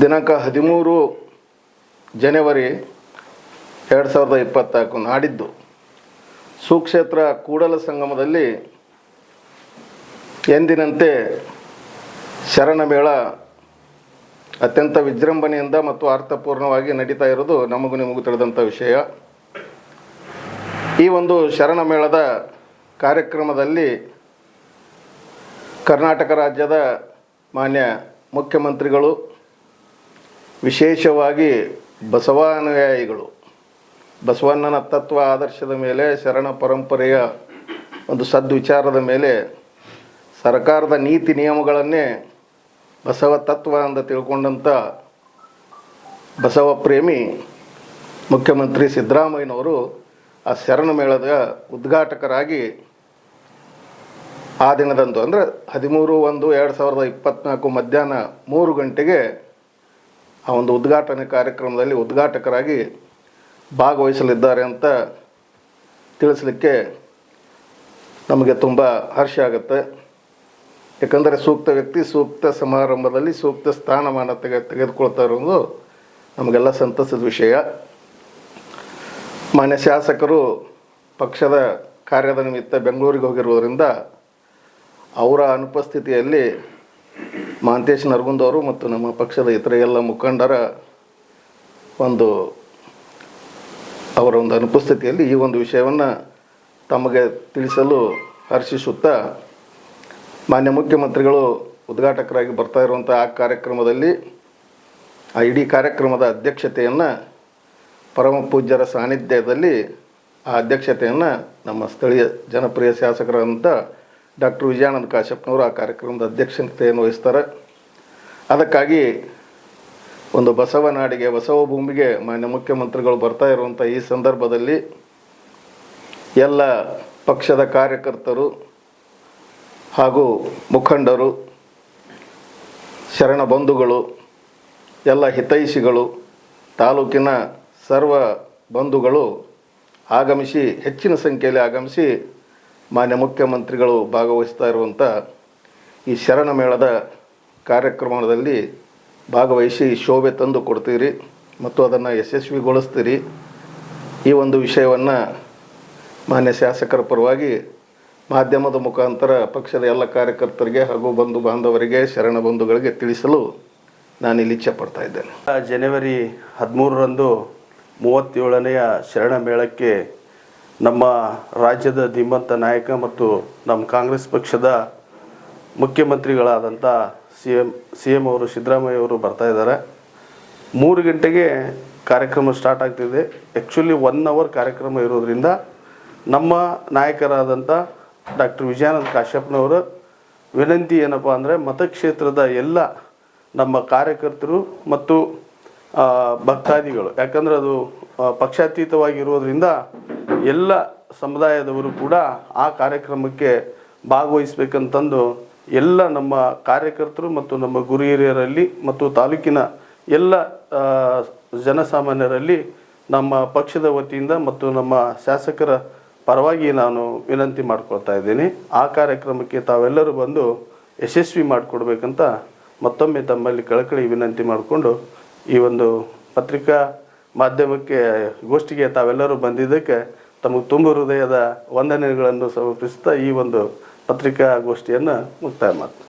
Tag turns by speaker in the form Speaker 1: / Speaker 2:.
Speaker 1: ದಿನಾಂಕ ಹದಿಮೂರು ಜನವರಿ ಎರಡು ಸಾವಿರದ ಇಪ್ಪತ್ತಾಲ್ಕು ನಾಡಿದ್ದು. ಸುಕ್ಷೇತ್ರ ಕೂಡಲ ಸಂಗಮದಲ್ಲಿ ಎಂದಿನಂತೆ ಶರಣಮೇಳ ಅತ್ಯಂತ ವಿಜೃಂಭಣೆಯಿಂದ ಮತ್ತು ಅರ್ಥಪೂರ್ಣವಾಗಿ ನಡೀತಾ ಇರೋದು ನಮಗೂ ನಿಮಗೂ ತಿಳಿದಂಥ ವಿಷಯ. ಈ ಒಂದು ಶರಣಮೇಳದ ಕಾರ್ಯಕ್ರಮದಲ್ಲಿ ಕರ್ನಾಟಕ ರಾಜ್ಯದ ಮಾನ್ಯ ಮುಖ್ಯಮಂತ್ರಿಗಳು ವಿಶೇಷವಾಗಿ ಬಸವಾನುಯಾಯಿಗಳು. ಬಸವಣ್ಣನ ತತ್ವ ಆದರ್ಶದ ಮೇಲೆ ಶರಣ ಪರಂಪರೆಯ ಒಂದು ಸದ್ವಿಚಾರದ ಮೇಲೆ ಸರ್ಕಾರದ ನೀತಿ ನಿಯಮಗಳನ್ನೇ ಬಸವ ತತ್ವ ಅಂತ ತಿಳ್ಕೊಂಡಂಥ ಬಸವ ಪ್ರೇಮಿ ಮುಖ್ಯಮಂತ್ರಿ ಸಿದ್ದರಾಮಯ್ಯನವರು ಆ ಶರಣ ಮೇಳದ ಉದ್ಘಾಟಕರಾಗಿ ಆ ದಿನದಂದು, ಅಂದರೆ ಹದಿಮೂರು ಒಂದು ಎರಡು ಸಾವಿರದ ಇಪ್ಪತ್ತ್ನಾಲ್ಕು ಮಧ್ಯಾಹ್ನ ಮೂರು ಗಂಟೆಗೆ ಆ ಒಂದು ಉದ್ಘಾಟನೆ ಕಾರ್ಯಕ್ರಮದಲ್ಲಿ ಉದ್ಘಾಟಕರಾಗಿ ಭಾಗವಹಿಸಲಿದ್ದಾರೆ ಅಂತ ತಿಳಿಸಲಿಕ್ಕೆ ನಮಗೆ ತುಂಬ ಹರ್ಷ ಆಗುತ್ತೆ. ಯಾಕಂದರೆ ಸೂಕ್ತ ವ್ಯಕ್ತಿ ಸೂಕ್ತ ಸಮಾರಂಭದಲ್ಲಿ ಸೂಕ್ತ ಸ್ಥಾನಮಾನ ತೆಗೆ, ತೆಗೆದುಕೊಳ್ತಾ ಇರೋದು ನಮಗೆಲ್ಲ ಸಂತಸದ ವಿಷಯ. ಮಾನ್ಯ ಶಾಸಕರು ಪಕ್ಷದ ಕಾರ್ಯದ ನಿಮಿತ್ತ ಬೆಂಗಳೂರಿಗೆ ಹೋಗಿರುವುದರಿಂದ ಅವರ ಅನುಪಸ್ಥಿತಿಯಲ್ಲಿ ಮಹಾಂತೇಶ್ ನರಗುಂದವರು ಮತ್ತು ನಮ್ಮ ಪಕ್ಷದ ಇತರ ಎಲ್ಲ ಮುಖಂಡರ ಒಂದು ಅವರ ಒಂದು ಅನುಪಸ್ಥಿತಿಯಲ್ಲಿ ಈ ಒಂದು ವಿಷಯವನ್ನು ತಮಗೆ ತಿಳಿಸಲು ಹರ್ಷಿಸುತ್ತಾ ಮಾನ್ಯ ಮುಖ್ಯಮಂತ್ರಿಗಳು ಉದ್ಘಾಟಕರಾಗಿ ಬರ್ತಾ ಇರುವಂಥ ಆ ಕಾರ್ಯಕ್ರಮದಲ್ಲಿ ಆ ಇಡೀ ಕಾರ್ಯಕ್ರಮದ ಅಧ್ಯಕ್ಷತೆಯನ್ನು ಪರಮ ಪೂಜ್ಯರ ಸಾನ್ನಿಧ್ಯದಲ್ಲಿ ಆ ಅಧ್ಯಕ್ಷತೆಯನ್ನು ನಮ್ಮ ಸ್ಥಳೀಯ ಜನಪ್ರಿಯ ಶಾಸಕರಾದಂಥ ಡಾಕ್ಟರ್ ವಿಜಯಾನಂದ ಕಾಶ್ಯಪ್ನವರು ಆ ಕಾರ್ಯಕ್ರಮದ ಅಧ್ಯಕ್ಷತೆಯನ್ನು ವಹಿಸ್ತಾರೆ. ಅದಕ್ಕಾಗಿ ಒಂದು ಬಸವ ನಾಡಿಗೆ, ಬಸವ ಭೂಮಿಗೆ ಮಾನ್ಯ ಮುಖ್ಯಮಂತ್ರಿಗಳು ಬರ್ತಾ ಇರುವಂಥ ಈ ಸಂದರ್ಭದಲ್ಲಿ ಎಲ್ಲ ಪಕ್ಷದ ಕಾರ್ಯಕರ್ತರು ಹಾಗೂ ಮುಖಂಡರು, ಶರಣ ಬಂಧುಗಳು, ಎಲ್ಲ ಹಿತೈಷಿಗಳು, ತಾಲೂಕಿನ ಸರ್ವ ಬಂಧುಗಳು ಆಗಮಿಸಿ, ಹೆಚ್ಚಿನ ಸಂಖ್ಯೆಯಲ್ಲಿ ಆಗಮಿಸಿ ಮಾನ್ಯ ಮುಖ್ಯಮಂತ್ರಿಗಳು ಭಾಗವಹಿಸ್ತಾ ಇರುವಂಥ ಈ ಶರಣ ಮೇಳದ ಕಾರ್ಯಕ್ರಮದಲ್ಲಿ ಭಾಗವಹಿಸಿ ಶೋಭೆ ತಂದು ಕೊಡ್ತೀರಿ ಮತ್ತು ಅದನ್ನು ಯಶಸ್ವಿಗೊಳಿಸ್ತೀರಿ. ಈ ಒಂದು ವಿಷಯವನ್ನು ಮಾನ್ಯ ಶಾಸಕರ ಪರವಾಗಿ ಮಾಧ್ಯಮದ ಮುಖಾಂತರ ಪಕ್ಷದ ಎಲ್ಲ ಕಾರ್ಯಕರ್ತರಿಗೆ ಹಾಗೂ ಬಂಧು ಬಾಂಧವರಿಗೆ, ಶರಣ ಬಂಧುಗಳಿಗೆ ತಿಳಿಸಲು ನಾನು ಇಲ್ಲಿ ಇಚ್ಛೆ ಪಡ್ತಾ ಇದ್ದೇನೆ.
Speaker 2: ಜನವರಿ ಹದಿಮೂರರಂದು ಮೂವತ್ತೇಳನೆಯ ಶರಣ ಮೇಳಕ್ಕೆ ನಮ್ಮ ರಾಜ್ಯದ ಧೀಮಂತ ನಾಯಕ ಮತ್ತು ನಮ್ಮ ಕಾಂಗ್ರೆಸ್ ಪಕ್ಷದ ಮುಖ್ಯಮಂತ್ರಿಗಳಾದಂಥ ಸಿ ಎಂ ಸಿ ಎಂ ಅವರು, ಸಿದ್ದರಾಮಯ್ಯ ಅವರು ಬರ್ತಾ ಇದ್ದಾರೆ. ಮೂರು ಗಂಟೆಗೆ ಕಾರ್ಯಕ್ರಮ ಸ್ಟಾರ್ಟ್ ಆಗ್ತಿದೆ. ಆ್ಯಕ್ಚುಲಿ ಒನ್ ಅವರ್ ಕಾರ್ಯಕ್ರಮ ಇರೋದ್ರಿಂದ ನಮ್ಮ ನಾಯಕರಾದಂಥ ಡಾಕ್ಟರ್ ವಿಜಯಾನಂದ ಕಾಶ್ಯಪ್ನವರ ವಿನಂತಿ ಏನಪ್ಪ ಅಂದರೆ ಮತಕ್ಷೇತ್ರದ ಎಲ್ಲ ನಮ್ಮ ಕಾರ್ಯಕರ್ತರು ಮತ್ತು ಭಕ್ತಾದಿಗಳು. ಯಾಕಂದ್ರೆ ಅದು ಪಕ್ಷಾತೀತವಾಗಿರುವುದರಿಂದ ಎಲ್ಲ ಸಮುದಾಯದವರು ಕೂಡ ಆ ಕಾರ್ಯಕ್ರಮಕ್ಕೆ ಭಾಗವಹಿಸಬೇಕಂತಂದು ಎಲ್ಲ ನಮ್ಮ ಕಾರ್ಯಕರ್ತರು ಮತ್ತು ನಮ್ಮ ಗುರು ಹಿರಿಯರಲ್ಲಿ ಮತ್ತು ತಾಲೂಕಿನ ಎಲ್ಲ ಜನಸಾಮಾನ್ಯರಲ್ಲಿ ನಮ್ಮ ಪಕ್ಷದ ವತಿಯಿಂದ ಮತ್ತು ನಮ್ಮ ಶಾಸಕರ ಪರವಾಗಿ ನಾನು ವಿನಂತಿ ಮಾಡ್ಕೊಳ್ತಾ ಇದ್ದೀನಿ. ಆ ಕಾರ್ಯಕ್ರಮಕ್ಕೆ ತಾವೆಲ್ಲರೂ ಬಂದು ಯಶಸ್ವಿ ಮಾಡಿಕೊಡ್ಬೇಕಂತ ಮತ್ತೊಮ್ಮೆ ತಮ್ಮಲ್ಲಿ ಕಳಕಳಿ ವಿನಂತಿ ಮಾಡಿಕೊಂಡು ಈ ಒಂದು ಪತ್ರಿಕಾ ಮಾಧ್ಯಮಕ್ಕೆ, ಗೋಷ್ಠಿಗೆ ತಾವೆಲ್ಲರೂ ಬಂದಿದ್ದಕ್ಕೆ ತಮಗೆ ತುಂಬ ಹೃದಯದ ವಂದನೆಗಳನ್ನು ಸಮರ್ಪಿಸ್ತಾ ಈ ಒಂದು ಪತ್ರಿಕಾ ಗೋಷ್ಠಿಯನ್ನು ಮುಕ್ತಾಯ ಮಾಡ್ತೀನಿ.